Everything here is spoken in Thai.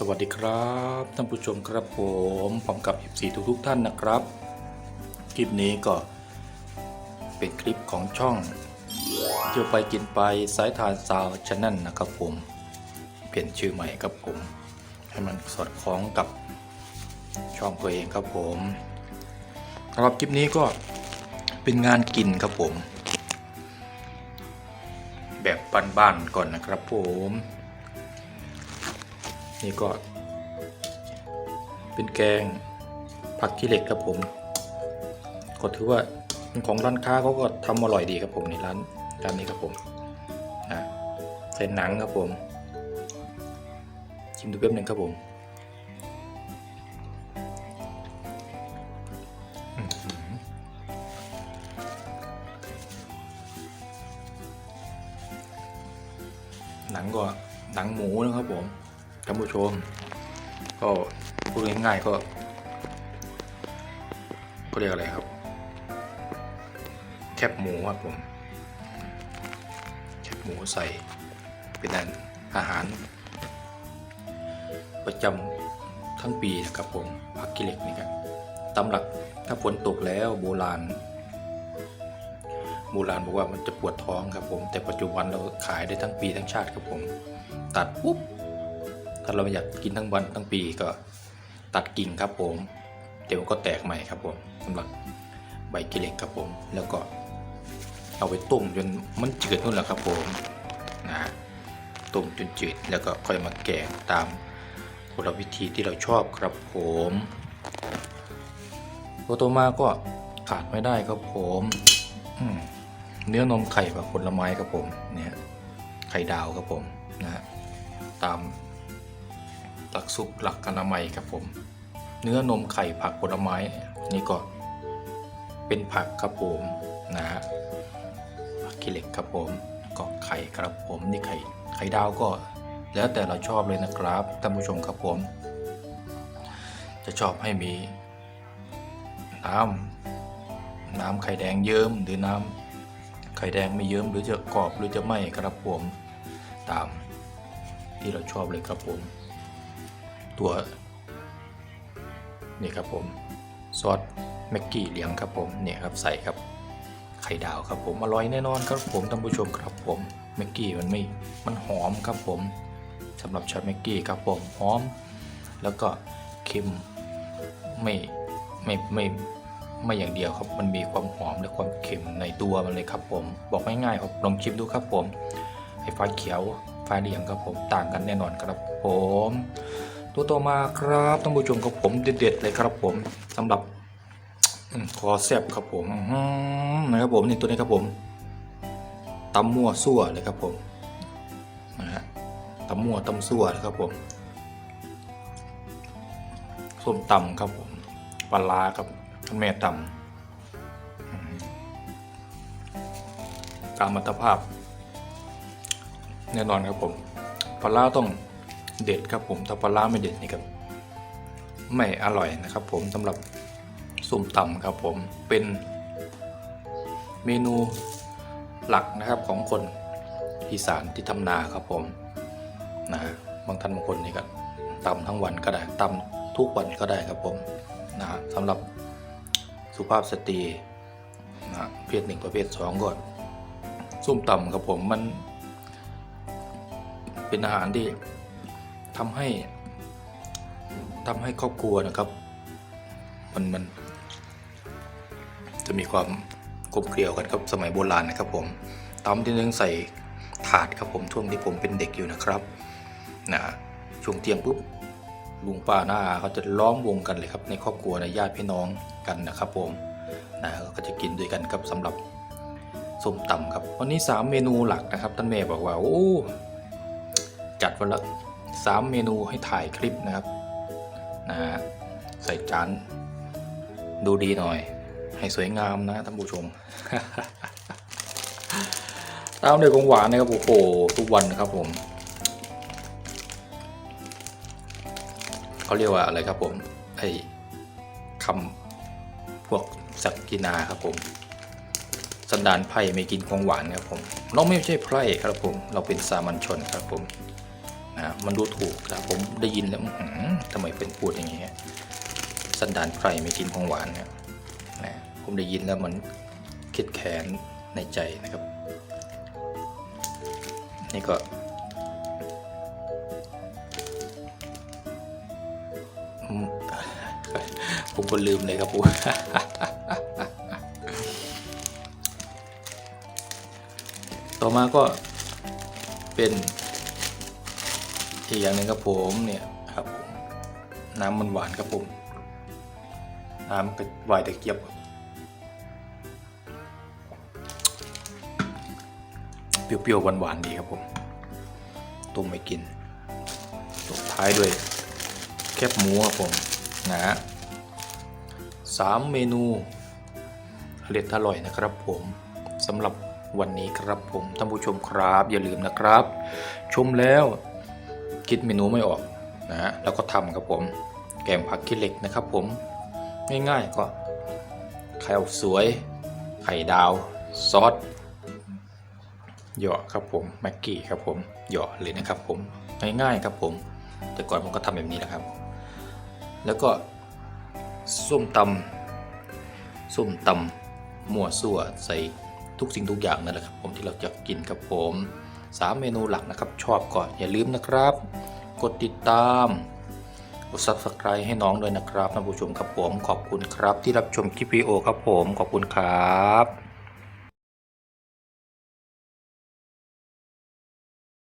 สวัสดีครับท่านผู้ชมครับผมผมกับ f 4 ทุกทุกท่านนะครับ คลิปนี้ก็เป็นคลิปของช่องเที่ยวไปกินไปสายทานสาวชแนนะครับผม เปลี่ยนชื่อใหม่ครับผม ให้มันสอดคล้องกับช่องตัวเองครับผมสำหรับคลิปนี้ก็เป็นงานกินครับผม แบบบ้านๆก่อนนะครับผม นี่ก็ เป็นแกงผักขี้เหล็กครับผมก็ถือว่าเป็นของร้านค้าเขาก็ทำอร่อยดีครับผมในร้านร้านนี้ครับผมนะใส่หนังครับผมชิมดูแป๊บหนึ่งครับผมอื้อหือหนังก็หนังหมูนะครับผม ท่านผู้ชม ก็พูดง่ายๆก็ก็เรียกอะไรครับ แคบหมูครับผม แคบหมูใส่เป็นอาหาร ประจำทั้งปีนะครับผมผักกิเหล็กนี่ครับตำหลักถ้าฝนตกแล้วโบราณโบราณบอกว่ามันจะปวดท้องครับผม แต่ปัจจุบันเราขายได้ทั้งปีทั้งชาติครับผม ตัดปุ๊บ ถ้าเราอยากกินทั้งวันทั้งปีก็ตัดกิ่งครับผม เดี๋ยวก็แตกใหม่ครับผมสำหรับใบกิเล็กครับผม แล้วก็เอาไปต้มจนมันจืดนู่นแหละครับผมนะต้มจนจืดแล้วก็ค่อยมาแกงตามกลวิธีที่เราชอบครับผมตัวต่อมาก็ขาดไม่ได้ครับผมเนื้อนมไข่กับผลไม้ครับผมเนี่ยไข่ดาวครับผมนะตาม หลักซุปหลักอนามัยครับผม เนื้อนมไข่ผักผลไม้ นี่ก็เป็นผักครับผมนะฮะผักขี้เหล็กครับผมก็ไข่ครับผมนี่ไข่ไข่ดาวก็แล้วแต่เราชอบเลยนะครับท่านผู้ชมครับผม จะชอบให้มี น้ำน้ำไข่แดงเยิ้มหรือน้ำไข่แดงไม่เยิ้มหรือจะกรอบหรือจะไหมครับผม ตามที่เราชอบเลยครับผม ตัวนี่ครับผมซอสแม็กกี้เหลียงครับผมเนี่ยครับใส่ครับไข่ดาวครับผมอร่อยแน่นอนครับผมท่านผู้ชมครับผมแม็กกี้มันไม่มันหอมครับผมสำหรับชอตแม็กกี้ครับผมหอม แล้วก็เค็มไม่ไม่ไม่ไม่อย่างเดียวครับมันมีความหอมและความเค็มในตัวมันเลยครับผม บอกง่ายๆครับลองชิมดูครับผมไอ้ฟ้าเขียวฟ้าเหลืองครับผมต่างกันแน่นอนครับผม ตัวต่อมาครับท่านผู้ชมครับผมเด็ดๆเลยครับผมสำหรับคอแซบครับผมอื้อหือนะครับผมนี่ตัวนี้ครับผมตำมั่วซั่วเลยครับผมนะฮะตำมั่วตำซั่วเลยครับผมส้มตำครับผมปลาร้าครับแม่ตำอืมตามมัตภาพ แน่นอนครับผมปลาร้าต้อง เด็ดครับผมถ้าปลาร้าไม่เด็ดนี่ครับไม่อร่อยนะครับ ผมสำหรับส้มตำครับผมเป็นเมนูหลักนะครับของคนอีสานที่ทำนาครับผมนะบางท่านบางคนนี่ก็ตำทั้งวันก็ได้ตำทุกวันก็ได้ครับผมนะสำหรับสุภาพสตรีนะฮะเพศหนึ่งประเภทสองก็ส้มตำครับผมมันเป็นอาหารที่ ทำให้ทำให้ครอบครัวนะครับ มันมัน จะมีความกลมเกลียวกันครับสมัยโบราณนะครับ ผมตำที่นึงใส่ถาดครับผมช่วงที่ผมเป็นเด็กอยู่นะครับนะช่วงเที่ยงปุ๊บลุงป้าหน้าเขาจะล้อมวงกันเลยครับ ในครอบครัวในญาติพี่น้องกันนะครับ ผมนะก็จะกินด้วยกันครับสำหรับส้มตำครับ วันนี้ 3 เมนูหลักนะครับท่านแม่บอกว่าโอ้จัดวันละ สามเมนูให้ถ่ายคลิปนะครับนะฮะใส่จานดูดีหน่อย ให้สวยงามนะท่านผู้ชมตามด้วยของหวานนะครับโอ้โหทุกวันนะครับผมเขาเรียกว่าอะไรครับผมไอ้คำพวกสัตว์กินาครับผมสันดานไพ่ไม่กินของหวานครับผม เราไม่ใช่ไพร่ครับผม เราเป็นสามัญชนครับผม นะมันดูถูกแต่ผมได้ยินแล้วอื้ออทำไมเป็นพูดอย่างนี้สันดานใครไม่กินของหวานเนี่ยนะผมได้ยินแล้วมันคิดแค้นในใจนะครับ นี่ก็ ผมก็ลืมเลยครับผมต่อมาก็เป็น อีกอย่างหนึ่งครับผมเนี่ยครับผมน้ำมันหวานครับผมน้ำกระวายตะเกียบเปรี้ยวๆหวานๆดีครับผมต้มไม่กินตบท้ายด้วยแคบหมูครับผมนะฮะสามเมนูเล็ดอร่อยนะครับผมสำหรับวันนี้ครับผมท่านผู้ชมครับอย่าลืมนะครับ ชมแล้ว คิดเมนูไม่ออกนะฮะแล้วก็ทำครับผมแกงผักขี้เหล็กนะครับผมง่ายๆก็ไข่อกสวย ไข่ดาว ซอสหยาะครับผมแม็กกี้ครับผมหยาะเลยนะครับผมง่ายๆครับผม แต่ก่อนผมก็ทำแบบนี้แหละครับ แล้วก็ส้มตำส้มตำมั่วซั่วใส่ทุกสิ่งทุกอย่างนั่นแหละครับผมที่เราจะกินครับผม สามเมนูหลักนะครับ ชอบก่อย่าลืมนะครับ กดติดตาม กด subscribe ให้น้องด้วยนะครับท่านผู้ชมครับผมขอบคุณครับที่รับชมคลิปวิดีโอครับผมขอบคุณครับ